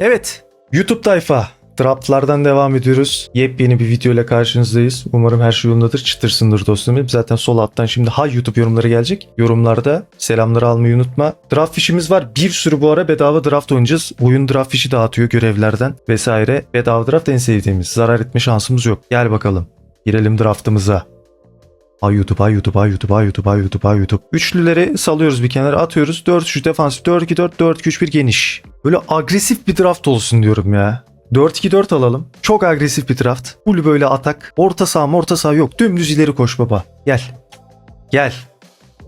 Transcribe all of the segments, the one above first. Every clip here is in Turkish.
Evet. YouTube tayfa. Draftlardan devam ediyoruz. Yepyeni bir video ile karşınızdayız. Umarım her şey yolundadır. Çıtırsındır dostum. Zaten sol alttan şimdi ha YouTube yorumları gelecek. Yorumlarda selamları almayı unutma. Draft fişimiz var. Bir sürü bu ara bedava draft oynayacağız. Oyun draft fişi dağıtıyor görevlerden vesaire. Bedava draft en sevdiğimiz. Zarar etme şansımız yok. Gel bakalım. Girelim draftımıza. Ay YouTube, ay YouTube, ay YouTube, ay YouTube, ay YouTube, ay YouTube. Üçlüleri salıyoruz bir kenara atıyoruz. 4-3 defansif, 4-2-4, 4-2-3-1 geniş. Böyle agresif bir draft olsun diyorum ya. 4-2-4 alalım. Çok agresif bir draft. Full böyle atak. Orta saha orta saha yok. Dümdüz ileri koş baba. Gel. Gel.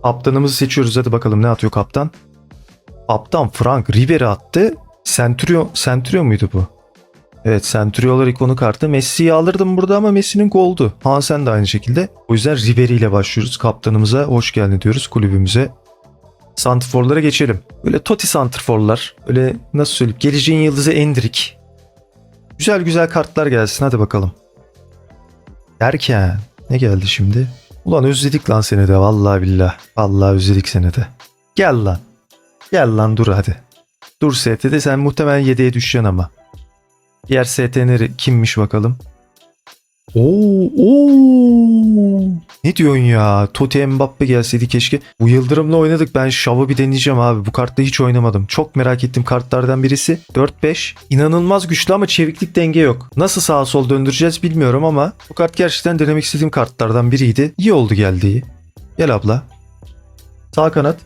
Kaptanımızı seçiyoruz. Hadi bakalım ne atıyor kaptan? Kaptan Frank Ribery attı. Centurio, Centurio muydu bu? Evet Centurio'lar ikonu kartı. Messi'yi alırdım burada ama Messi'nin goldu. Hansen de aynı şekilde. O yüzden Ribery ile başlıyoruz. Kaptanımıza hoş geldin diyoruz kulübümüze. Santrforlara geçelim. Böyle Totti Santrforlar. Öyle nasıl söyleyeyim. Geleceğin yıldızı Endrick. Güzel güzel kartlar gelsin hadi bakalım. Derken ne geldi şimdi? Ulan özledik lan seni de vallahi billah. Vallahi özledik seni de. Gel lan. Gel lan dur hadi. Dur ST'de sen muhtemelen 7'ye düşeceksin ama. Diğer ST'leri kimmiş bakalım. Oo, oo. Ne diyorsun ya? Totti Mbappe gelseydi keşke. Bu Yıldırım'la oynadık. Ben Şav'ı bir deneyeceğim abi. Bu kartta hiç oynamadım. Çok merak ettim kartlardan birisi. 4-5. İnanılmaz güçlü ama çeviklik denge yok. Nasıl sağa sol döndüreceğiz bilmiyorum ama bu kart gerçekten denemek istediğim kartlardan biriydi. İyi oldu geldiği. Gel abla. Sağ kanat.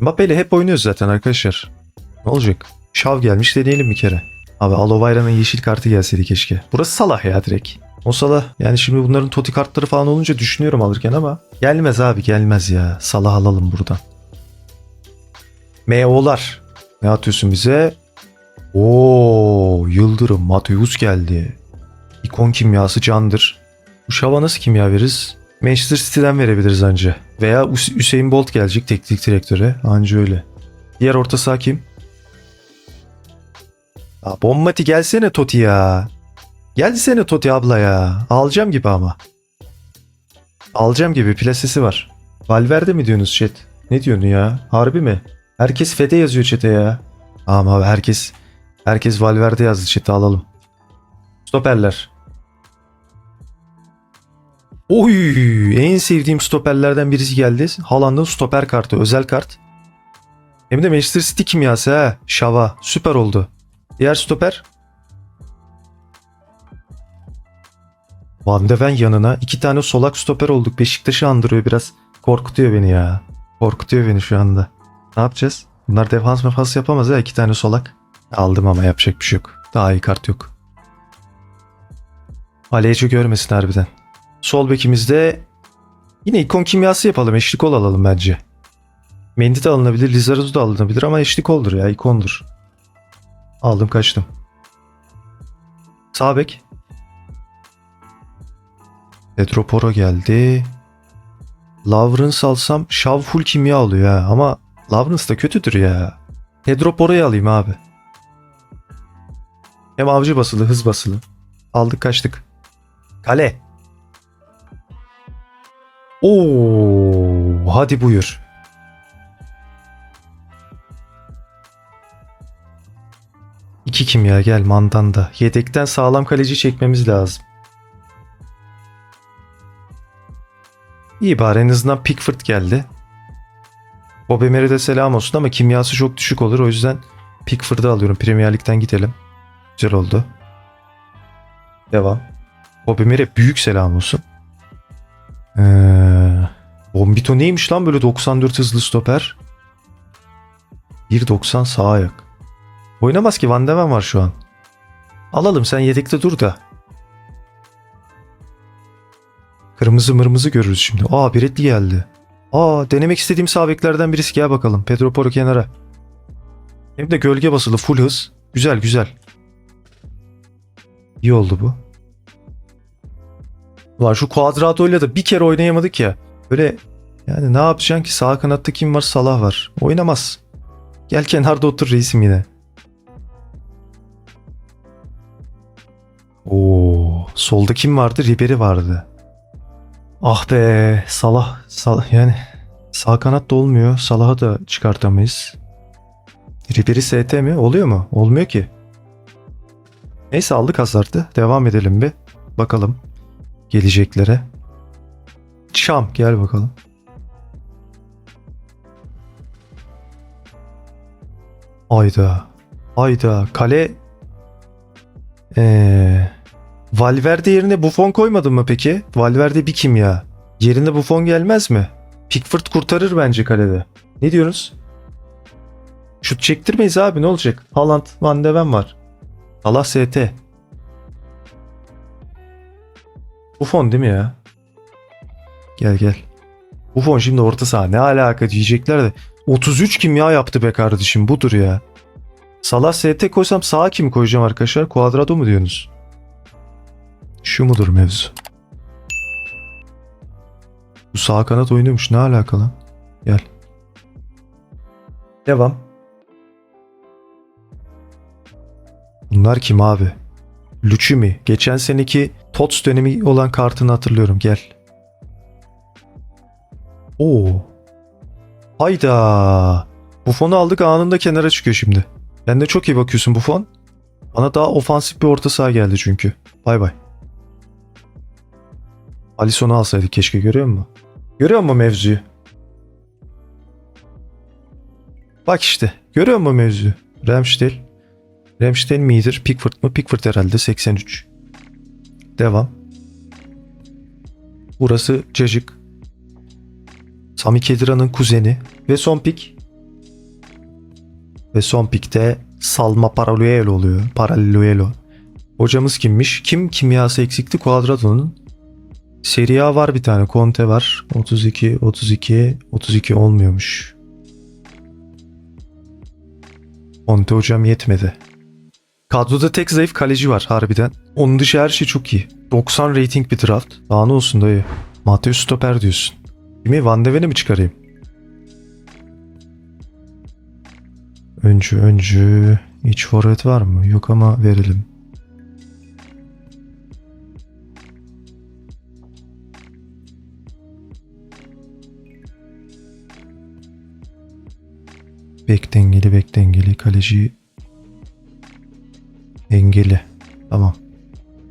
Mbappe ile hep oynuyoruz zaten arkadaşlar. Ne olacak? Şav gelmiş deneyelim bir kere. Abi Alovayra'nın yeşil kartı gelseydi keşke. Burası Salah ya direkt. O Salah yani şimdi bunların Toti kartları falan olunca düşünüyorum alırken ama gelmez abi gelmez ya. Salah alalım buradan. MO'lar. Ne atıyorsun bize? Oo, Yıldırım Mateus geldi. İkon kimyası candır. Bu şava nasıl kimya veririz? Manchester City'den verebiliriz anca. Veya Hüs- Hüseyin Bolt gelecek teknik direktöre. Anca öyle. Diğer orta saha kim? Ya Bommati gelsene Toti ya. Gelsene Toti abla ya. Alacağım gibi ama. Alacağım gibi plasesi var. Valverde mi diyorsunuz chat? Ne diyorsun ya? Harbi mi? Herkes Fede yazıyor chat'e ya. Ama herkes herkes Valverde yazdı chat'e alalım. Stoperler. Oy, en sevdiğim stoperlerden birisi geldi. Haaland'ın stoper kartı, özel kart. Hem de Manchester City kimyası ha. Şava. Süper oldu. Diğer stoper. Van de Ven yanına. iki tane solak stoper olduk. Beşiktaş'ı andırıyor biraz. Korkutuyor beni ya. Korkutuyor beni şu anda. Ne yapacağız? Bunlar defans mefans yapamaz ya. iki tane solak. Aldım ama yapacak bir şey yok. Daha iyi kart yok. Aleyci görmesin harbiden. Sol bekimizde yine ikon kimyası yapalım. Eşlik ol alalım bence. Mendy de alınabilir. Lizarazu da alınabilir ama eşlik oldur ya. ikondur. Aldım kaçtım. Sağ bek. Pedro Poro geldi. Lawrence alsam Shaw full kimya alıyor ha. Ama Lawrence da kötüdür ya. Pedro Poro'yu alayım abi. Hem avcı basılı, hız basılı. Aldık kaçtık. Kale. Oo, hadi buyur. İki kimya gel mandanda. Yedekten sağlam kaleci çekmemiz lazım. İyi bari en azından Pickford geldi. Bobby Meride selam olsun ama kimyası çok düşük olur. O yüzden Pickford'u alıyorum. Premier Lig'den gidelim. Güzel oldu. Devam. Bobby Mere büyük selam olsun. Ee, Bombito neymiş lan böyle 94 hızlı stoper? 1.90 sağ ayak. Oynamaz ki Van de Ven var şu an. Alalım sen yedekte dur da. Kırmızı mırmızı görürüz şimdi. Aa Biretli geldi. Aa denemek istediğim sağ beklerden birisi gel bakalım. Pedro Porro kenara. Hem de gölge basılı full hız. Güzel güzel. İyi oldu bu. Ulan şu Cuadrado'yla da bir kere oynayamadık ya. Böyle yani ne yapacaksın ki sağ kanatta kim var Salah var. Oynamaz. Gel kenarda otur reisim yine. Oo, solda kim vardı? Ribery vardı. Ah be, Salah, Salah yani sağ kanat da olmuyor. Salah'ı da çıkartamayız. Ribery ST mi? Oluyor mu? Olmuyor ki. Neyse aldık hasardı. Devam edelim bir. Bakalım geleceklere. Şam gel bakalım. Ayda. Ayda. Kale ee, Valverde yerine Buffon koymadın mı peki? Valverde bir kim ya? Yerine Buffon gelmez mi? Pickford kurtarır bence kalede. Ne diyorsunuz? Şut çektirmeyiz abi ne olacak? Haaland, Van de Ven var. Allah ST. Buffon değil mi ya? Gel gel. Buffon şimdi orta saha ne alaka diyecekler de 33 kimya yaptı be kardeşim budur ya. Salah ST koysam sağa kim koyacağım arkadaşlar? Cuadrado mu diyorsunuz? Şu mudur mevzu? Bu sağ kanat oynuyormuş ne alaka lan? Gel. Devam. Bunlar kim abi? Lucumi. Geçen seneki TOTS dönemi olan kartını hatırlıyorum. Gel. Oo. Hayda. Buffon'u aldık anında kenara çıkıyor şimdi. Ben de çok iyi bakıyorsun Buffon. Bana daha ofansif bir orta saha geldi çünkü. Bay bay. Alisson'u alsaydık keşke görüyor musun? Görüyor musun mevzuyu? Bak işte. Görüyor musun mevzuyu? Ramsdale. Ramsdale midir? Pickford mı? Pickford herhalde 83. Devam. Burası Cacık. Sami Kedira'nın kuzeni. Ve son pik. Ve son pikte Salma Paralluelo oluyor. Paralluelo. Hocamız kimmiş? Kim kimyası eksikti? Quadrado'nun. Serie A var bir tane. Conte var. 32, 32, 32 olmuyormuş. Conte hocam yetmedi. Kadroda tek zayıf kaleci var harbiden. Onun dışı her şey çok iyi. 90 rating bir draft. Daha ne olsun dayı? Mateus Stoper diyorsun. Kimi? Van de Ven'i mi çıkarayım? Öncü öncü. İç forvet var mı? Yok ama verelim. Bek dengeli bek dengeli kaleci dengeli. Tamam.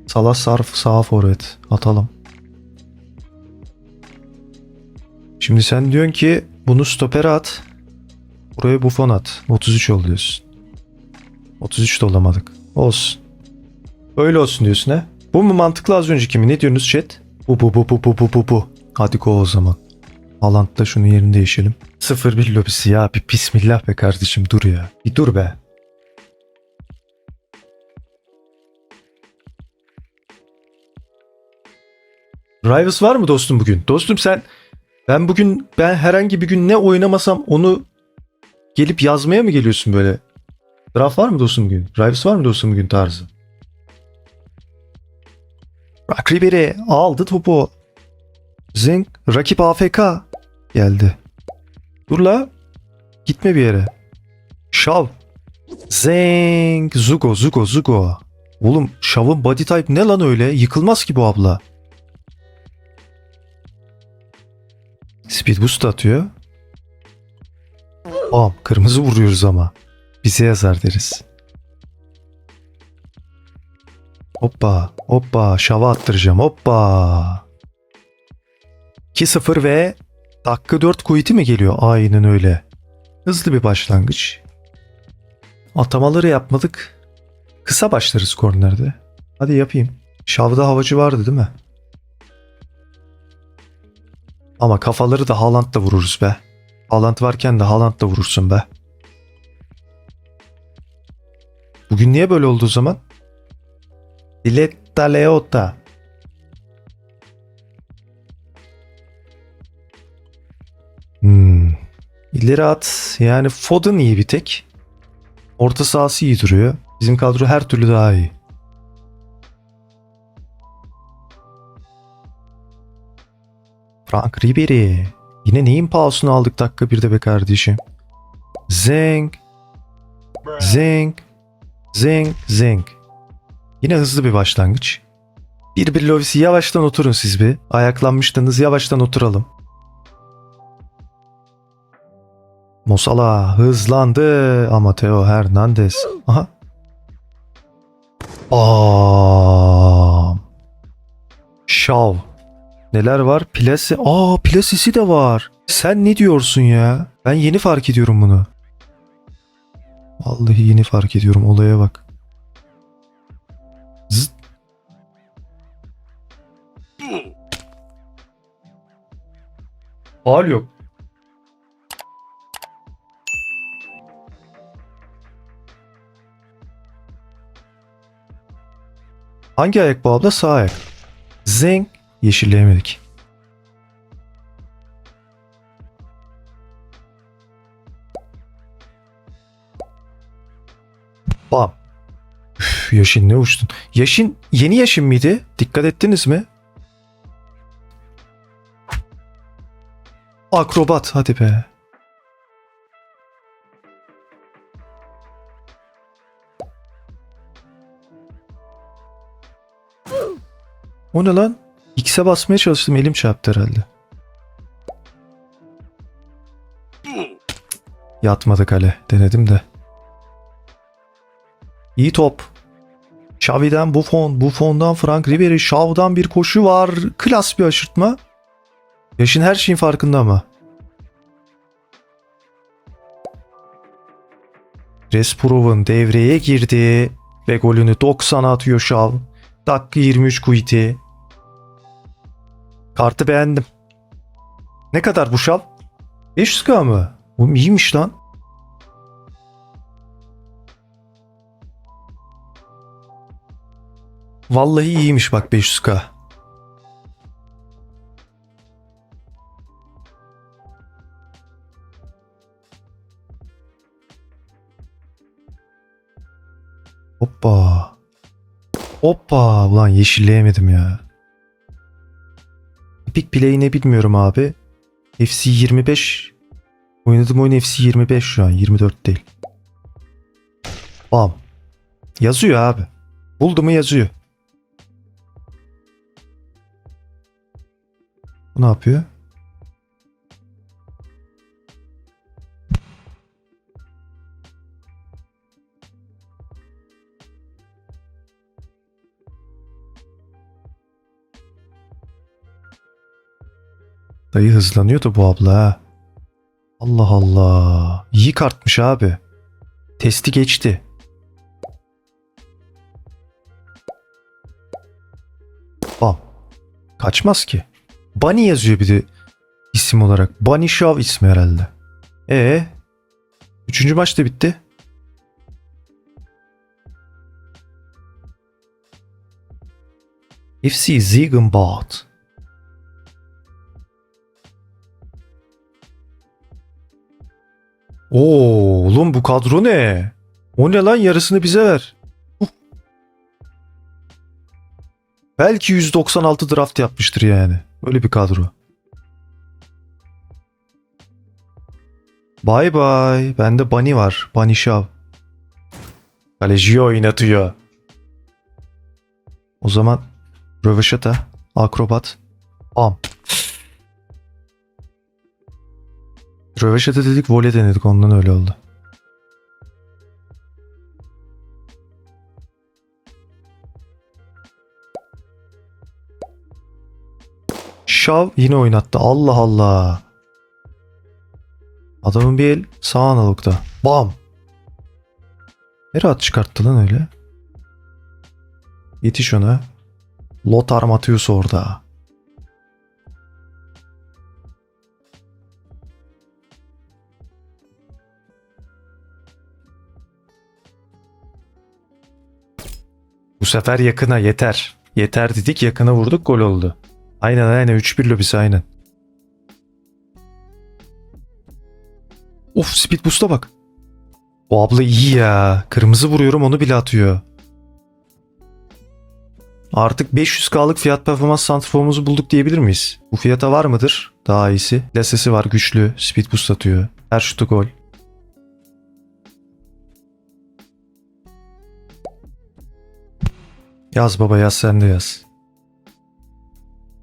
Salah sarf sağ forvet atalım. Şimdi sen diyorsun ki bunu stopere at. Buraya Buffon at. 33 ol diyorsun. 33 de olamadık. Olsun. Öyle olsun diyorsun ha. Bu mu mantıklı az önceki mi? Ne diyorsunuz chat? Bu bu bu bu bu bu bu bu. Hadi go o zaman. Haaland'da şunun yerini değişelim. 0-1 lobisi ya. Bir bismillah be kardeşim dur ya. Bir dur be. Rivals var mı dostum bugün? Dostum sen ben bugün ben herhangi bir gün ne oynamasam onu gelip yazmaya mı geliyorsun böyle? Draft var mı dostum bugün? Rivals var mı dostum bugün tarzı? Rock Ribery aldı topu. Zing rakip AFK geldi. Dur la. Gitme bir yere. Şav. Zeng. Zugo Zugo Zugo. Oğlum Şav'ın body type ne lan öyle? Yıkılmaz ki bu abla. Speed boost atıyor. Bam kırmızı vuruyoruz ama. Bize yazar deriz. Hoppa hoppa şava attıracağım hoppa. 2-0 ve dakika 4 kuyuti mi geliyor? Aynen öyle. Hızlı bir başlangıç. Atamaları yapmadık. Kısa başlarız kornerde. Hadi yapayım. Şavda havacı vardı değil mi? Ama kafaları da Haaland'la vururuz be. Haaland varken de Haaland'la vurursun be. Bugün niye böyle oldu o zaman? Diletta Leota. İleri at. Yani Foden iyi bir tek. Orta sahası iyi duruyor. Bizim kadro her türlü daha iyi. Frank Ribery. Yine neyin pahasını aldık dakika bir de be kardeşim. Zeng. Zeng. Zeng. Zeng. Yine hızlı bir başlangıç. Bir bir Lovis'i yavaştan oturun siz bir. Ayaklanmıştınız yavaştan oturalım. Mosala hızlandı ama Theo Hernandez. Aha. Bam. Şav. Neler var? Plase. Aa plasesi de var. Sen ne diyorsun ya? Ben yeni fark ediyorum bunu. Vallahi yeni fark ediyorum. Olaya bak. Zıt. Hal yok. Hangi ayak bu abla? Sağ ayak. Zeng. Yeşilleyemedik. Bam. Üf, Yaşin ne uçtun? Yaşin yeni yaşın mıydı? Dikkat ettiniz mi? Akrobat hadi be. O ne lan? X'e basmaya çalıştım elim çarptı herhalde. Yatmadı kale. Denedim de. İyi top. Xavi'den Buffon, Buffon'dan Frank Ribery, Şav'dan bir koşu var. Klas bir aşırtma. Yaşın her şeyin farkında ama. Respurov'un devreye girdi ve golünü 90'a atıyor Şav. Dakika 23 Kuiti. Kartı beğendim. Ne kadar bu Şav? 500k mı? Bu iyiymiş lan. Vallahi iyiymiş bak 500k. Hoppa. Hoppa. Ulan yeşilleyemedim ya. Epic Play ne bilmiyorum abi. FC 25. Oynadığım oyun FC 25 şu an. 24 değil. Bam. Yazıyor abi. Buldu mu yazıyor. Bu ne yapıyor? Dayı hızlanıyordu bu abla. Allah Allah. İyi kartmış abi. Testi geçti. Bam. Kaçmaz ki. Bunny yazıyor bir de isim olarak. Bunny Shaw ismi herhalde. E Üçüncü maç da bitti. FC Ziegenbad. Oo, oğlum bu kadro ne? O ne lan yarısını bize ver. Uf. Belki 196 draft yapmıştır yani. Öyle bir kadro. Bye bye. Bende Bunny var. Bunny Shaw. Kaleci oynatıyor. O zaman Röveşata, Akrobat, Am. Röveşata dedik, voley denedik. Ondan öyle oldu. Şav yine oynattı. Allah Allah. Adamın bir el sağ analogda. Bam. Ne rahat çıkarttı lan öyle. Yetiş ona. Lothar Matthäus orada. Sefer yakına yeter. Yeter dedik yakına vurduk gol oldu. Aynen aynen 3-1 lobisi aynen. Of speed boost'a bak. O abla iyi ya. Kırmızı vuruyorum onu bile atıyor. Artık 500K'lık fiyat performans santrforumuzu bulduk diyebilir miyiz? Bu fiyata var mıdır? Daha iyisi. Lasesi var güçlü. Speed boost atıyor. Her şutu gol. Yaz baba yaz sen de yaz.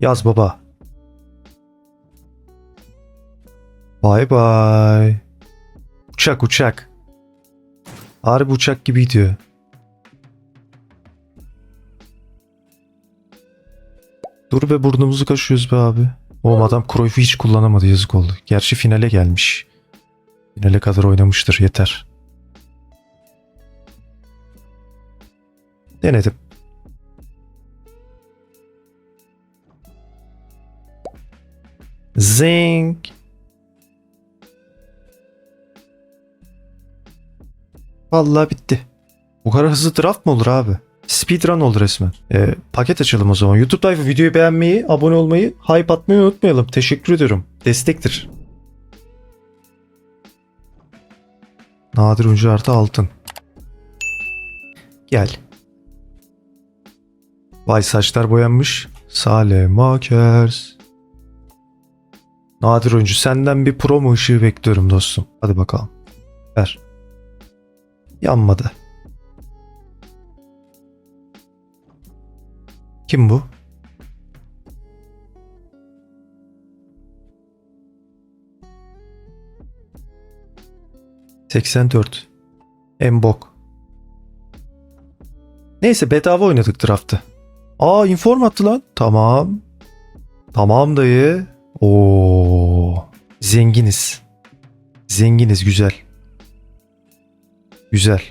Yaz baba. Bye bye. Uçak uçak. Harbi uçak gibi gidiyor. Dur be burnumuzu kaşıyoruz be abi. Oğlum adam Cruyff'u hiç kullanamadı yazık oldu. Gerçi finale gelmiş. Finale kadar oynamıştır yeter. Denedim. Zing. Vallahi bitti. Bu kadar hızlı draft mı olur abi? Speedrun oldu resmen. Ee, paket açalım o zaman. YouTube tayfa videoyu beğenmeyi, abone olmayı, hype atmayı unutmayalım. Teşekkür ediyorum. Destektir. Nadir ucu artı altın. Gel. Vay saçlar boyanmış. Sale Makers. Nadir oyuncu senden bir promo ışığı bekliyorum dostum. Hadi bakalım. Ver. Yanmadı. Kim bu? ...84. Embok. Neyse bedava oynadık draftı. Aa inform attı lan. Tamam. Tamam dayı. Oo. Zenginiz. Zenginiz güzel. Güzel.